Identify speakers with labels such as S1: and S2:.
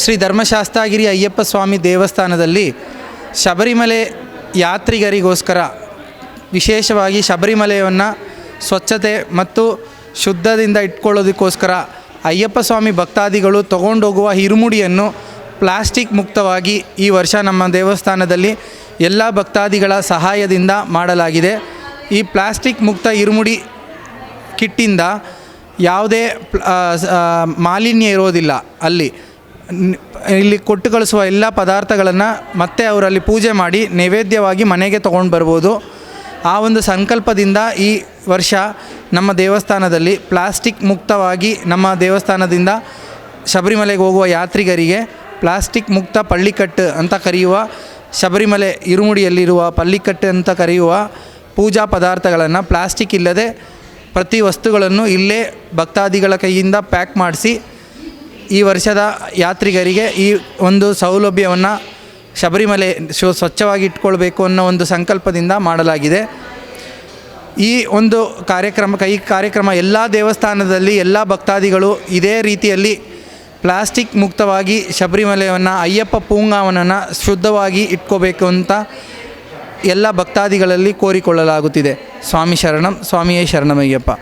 S1: ಶ್ರೀ ಧರ್ಮಶಾಸ್ತಾಗಿರಿ ಅಯ್ಯಪ್ಪ ಸ್ವಾಮಿ ದೇವಸ್ಥಾನದಲ್ಲಿ ಶಬರಿಮಲೆ ಯಾತ್ರಿಗರಿಗೋಸ್ಕರ ವಿಶೇಷವಾಗಿ ಶಬರಿಮಲೆಯನ್ನು ಸ್ವಚ್ಛತೆ ಮತ್ತು ಶುದ್ಧದಿಂದ ಇಟ್ಕೊಳ್ಳೋದಕ್ಕೋಸ್ಕರ ಅಯ್ಯಪ್ಪ ಸ್ವಾಮಿ ಭಕ್ತಾದಿಗಳು ತಗೊಂಡೋಗುವ ಹಿರುಮುಡಿಯನ್ನು ಪ್ಲಾಸ್ಟಿಕ್ ಮುಕ್ತವಾಗಿ ಈ ವರ್ಷ ನಮ್ಮ ದೇವಸ್ಥಾನದಲ್ಲಿ ಎಲ್ಲ ಭಕ್ತಾದಿಗಳ ಸಹಾಯದಿಂದ ಮಾಡಲಾಗಿದೆ. ಈ ಪ್ಲಾಸ್ಟಿಕ್ ಮುಕ್ತ ಇರುಮುಡಿ ಕಿಟ್ಟಿಂದ ಯಾವುದೇ ಮಾಲಿನ್ಯ ಇರೋದಿಲ್ಲ ಅಲ್ಲಿ. ಇಲ್ಲಿ ಕೊಟ್ಟು ಕಳಿಸುವ ಎಲ್ಲ ಪದಾರ್ಥಗಳನ್ನು ಮತ್ತೆ ಅವರಲ್ಲಿ ಪೂಜೆ ಮಾಡಿ ನೈವೇದ್ಯವಾಗಿ ಮನೆಗೆ ತೊಗೊಂಡು ಬರ್ಬೋದು. ಆ ಒಂದು ಸಂಕಲ್ಪದಿಂದ ಈ ವರ್ಷ ನಮ್ಮ ದೇವಸ್ಥಾನದಲ್ಲಿ ಪ್ಲಾಸ್ಟಿಕ್ ಮುಕ್ತವಾಗಿ ನಮ್ಮ ದೇವಸ್ಥಾನದಿಂದ ಶಬರಿಮಲೆಗೆ ಹೋಗುವ ಯಾತ್ರಿಗರಿಗೆ ಪ್ಲಾಸ್ಟಿಕ್ ಮುಕ್ತ ಪಳ್ಳಿಕಟ್ಟು ಅಂತ ಕರೆಯುವ, ಶಬರಿಮಲೆ ಇರುಮುಡಿಯಲ್ಲಿರುವ ಪಳ್ಳಿಕಟ್ಟು ಅಂತ ಕರೆಯುವ ಪೂಜಾ ಪದಾರ್ಥಗಳನ್ನು ಪ್ಲಾಸ್ಟಿಕ್ ಇಲ್ಲದೆ ಪ್ರತಿ ವಸ್ತುಗಳನ್ನು ಇಲ್ಲೇ ಭಕ್ತಾದಿಗಳ ಕೈಯಿಂದ ಪ್ಯಾಕ್ ಮಾಡಿಸಿ ಈ ವರ್ಷದ ಯಾತ್ರಿಗರಿಗೆ ಈ ಒಂದು ಸೌಲಭ್ಯವನ್ನು ಶಬರಿಮಲೆ ಶು ಸ್ವಚ್ಛವಾಗಿ ಇಟ್ಕೊಳ್ಬೇಕು ಅನ್ನೋ ಒಂದು ಸಂಕಲ್ಪದಿಂದ ಮಾಡಲಾಗಿದೆ. ಈ ಒಂದು ಕಾರ್ಯಕ್ರಮ ಕೈ ಕಾರ್ಯಕ್ರಮ ಎಲ್ಲ ದೇವಸ್ಥಾನದಲ್ಲಿ ಎಲ್ಲ ಭಕ್ತಾದಿಗಳು ಇದೇ ರೀತಿಯಲ್ಲಿ ಪ್ಲಾಸ್ಟಿಕ್ ಮುಕ್ತವಾಗಿ ಶಬರಿಮಲೆಯನ್ನು ಅಯ್ಯಪ್ಪ ಪೂಂಗಾವನನ್ನು ಶುದ್ಧವಾಗಿ ಇಟ್ಕೋಬೇಕು ಅಂತ ಎಲ್ಲ ಭಕ್ತಾದಿಗಳಲ್ಲಿ ಕೋರಿಕೊಳ್ಳಲಾಗುತ್ತಿದೆ. ಸ್ವಾಮಿ ಶರಣಂ, ಸ್ವಾಮಿಯೇ ಶರಣಮಯ್ಯಪ್ಪ.